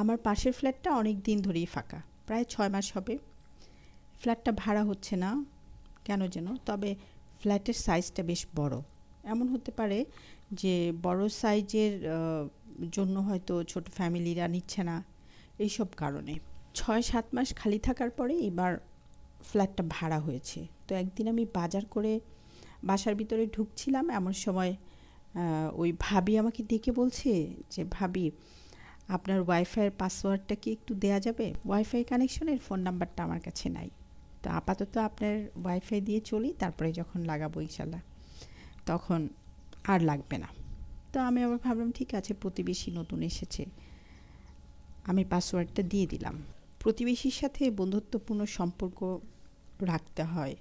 আমার পাশের ফ্ল্যাটটা অনেক দিন ধরেই ফাঁকা, প্রায় ছয় মাস হবে। ফ্ল্যাটটা ভাড়া হচ্ছে না, কেন যেন? তবে ফ্ল্যাটের সাইজটা বেশ বড়। এমন হতে পারে যে বড় সাইজের জন্য হয়তো ছোট ফ্যামিলিরা নিচ্ছে না, এইসব কারণে। ছয় সাত মাস খালি থাকার পরে এবার ফ্ল্যাটটা ভাড়া হয়েছে। তো একদিন আমি বাজার করে বাসার ভিতরে ঢুকছিলাম। এমন সময় ওই ভাবি আমাকে ডেকে বলছে যে, ভাবি আপনার ওয়াইফাইয়ের পাসওয়ার্ডটা কি একটু দেয়া যাবে? ওয়াইফাই কানেকশনের ফোন নাম্বারটা আমার কাছে নাই। তো আপাতত আপনার ওয়াইফাই দিয়ে চলি, তারপরে যখন লাগাবো ইনশাল্লাহ তখন আর লাগবে না। তো আমি আবার ভাবলাম, ঠিক আছে, প্রতিবেশী নতুন এসেছে। আমি পাসওয়ার্ডটা দিয়ে দিলাম। প্রতিবেশীর সাথে বন্ধুত্বপূর্ণ সম্পর্ক রাখতে হয়।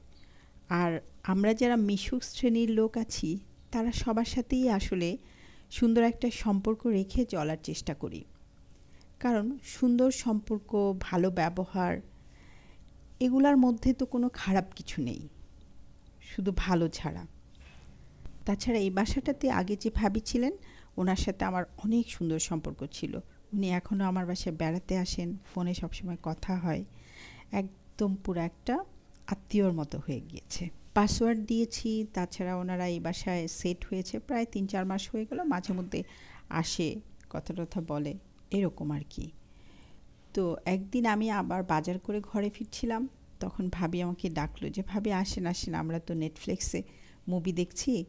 আর আমরা যারা মিশুক শ্রেণির লোক আছি, তারা সবার সাথেই আসলে সুন্দর একটা সম্পর্ক রেখে চলার চেষ্টা করি। কারণ সুন্দর সম্পর্ক, ভালো ব্যবহার, এগুলার মধ্যে তো কোনো খারাপ কিছু নেই। শুধু ভালো ছাড়া। তাছাড়া এই বাসাটাতে আগে যে ভাবি ছিলেন, ওনার সাথে আমার অনেক সুন্দর সম্পর্ক ছিল। উনি এখনও আমার বাসায় বেড়াতে আসেন, ফোনে সবসময় কথা হয়। একদম পুরো একটা আত্মীয়র মতো হয়ে গিয়েছে। পাসওয়ার্ড দিয়েছি, তাছাড়া ওনারা এই বাসায় সেট হয়েছে, প্রায় তিন চার মাস হয়ে গেল মাঝে মধ্যে আসে কথা টথা বলে। এরকম আর কি। তো একদিন আমি আবার বাজার করে ঘরে ফিরছিলাম, তখন ভাবি আমাকে ডাকলো যে, ভাবি, আসেন আসেন, আমরা তো নেটফ্লিক্সে মুভি দেখছি।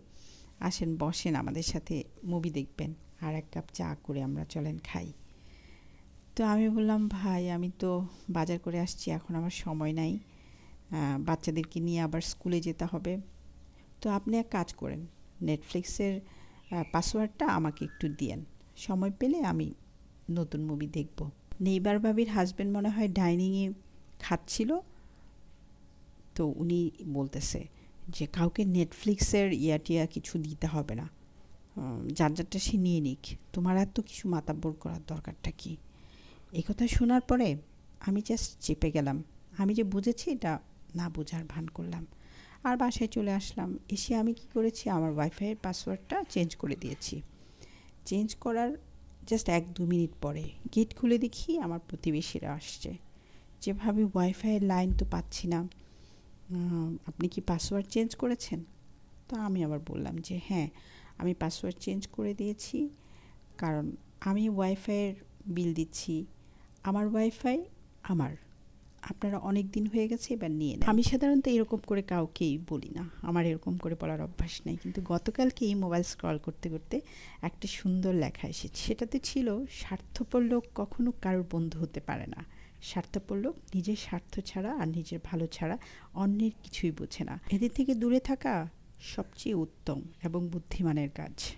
আসেন, বসেন আমাদের সাথে মুভি দেখবেন। আর এক কাপ চা করে আমরা চলেন খাই। তো আমি বললাম, ভাই, আমি তো বাজার করে আসছি, এখন আমার সময় নাই। বাচ্চাদেরকে নিয়ে আবার স্কুলে যেতে হবে। তো আপনি এক কাজ করেন নেটফ্লিক্সের পাসওয়ার্ডটা আমাকে একটু দিয়েন। সময় পেলে আমি নতুন মুভি দেখব। নেইবার ভাবির হাজব্যান্ড মনে হয় ডাইনিংয়ে খাচ্ছিল। তো উনি বলতেছে যে, কাউকে নেটফ্লিক্সের ইয়াটিয়া কিছু দিতে হবে না। যার যারটা সে নিয়ে নিক। তোমার এত কিছু মাতাব্বর করার দরকারটা কি? এই কথা শোনার পরে আমি জাস্ট চেপে গেলাম। আমি যে বুঝেছি এটা না বোঝার ভান করলাম। আর বাসায় চলে আসলাম। এসে আমি কি করেছি? আমার ওয়াইফাইয়ের পাসওয়ার্ডটা চেঞ্জ করে দিয়েছি। চেঞ্জ করার জাস্ট এক দু মিনিট পরে গেট খুলে দেখি আমার প্রতিবেশীরা আসছে। যেভাবে ওয়াইফাইয়ের লাইন তো পাচ্ছি না। আপনি কি পাসওয়ার্ড চেঞ্জ করেছেন? তো আমি আবার বললাম যে হ্যাঁ আমি পাসওয়ার্ড চেঞ্জ করে দিয়েছি। কারণ আমি ওয়াইফাইয়ের বিল দিচ্ছি। আমার ওয়াইফাই আমার। আপনারা অনেক দিন হয়ে গেছে, এবার নিয়ে নেন। আমি সাধারণত এরকম করে কাউকেই বলি না। আমার এরকম করে বলার অভ্যাস নেই। কিন্তু গতকালকে এই মোবাইল স্ক্রল করতে করতে একটা সুন্দর লেখা এসেছে। সেটাতে ছিল, স্বার্থপর লোক কখনো কারোর বন্ধু হতে পারে না। স্বার্থপর লোক নিজের স্বার্থ ছাড়া আর নিজের ভালো ছাড়া অন্যের কিছুই বোঝে না। এদের থেকে দূরে থাকা সবচেয়ে উত্তম এবং বুদ্ধিমানের কাজ।